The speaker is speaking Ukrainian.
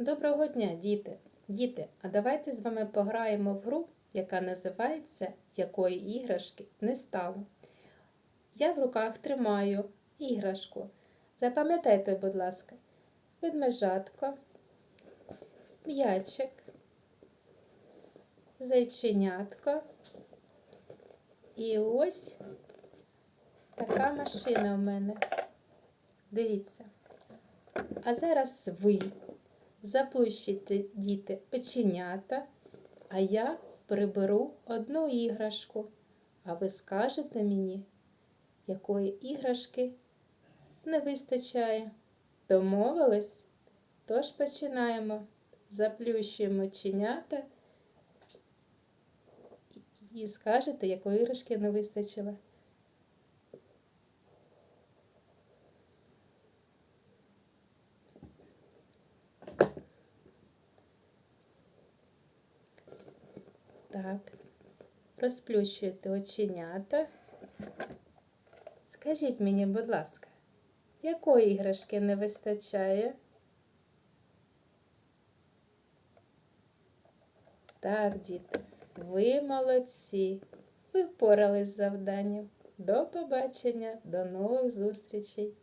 Доброго дня, діти! Діти, а давайте з вами пограємо в гру, яка називається Якої іграшки не стало. Я в руках тримаю іграшку. Запам'ятайте, будь ласка, ведмежатко, м'ячик, зайченятко. І ось така машина в мене. Дивіться. А зараз ви заплющите діти оченята, а я приберу одну іграшку, а ви скажете мені, якої іграшки не вистачає. Домовились? Тож починаємо. Заплющуємо оченята і скажете, якої іграшки не вистачило. Так, розплющуєте оченята. Скажіть мені, будь ласка, якої іграшки не вистачає? Так, діти, ви молодці. Ви впорались з завданням. До побачення, до нових зустрічей!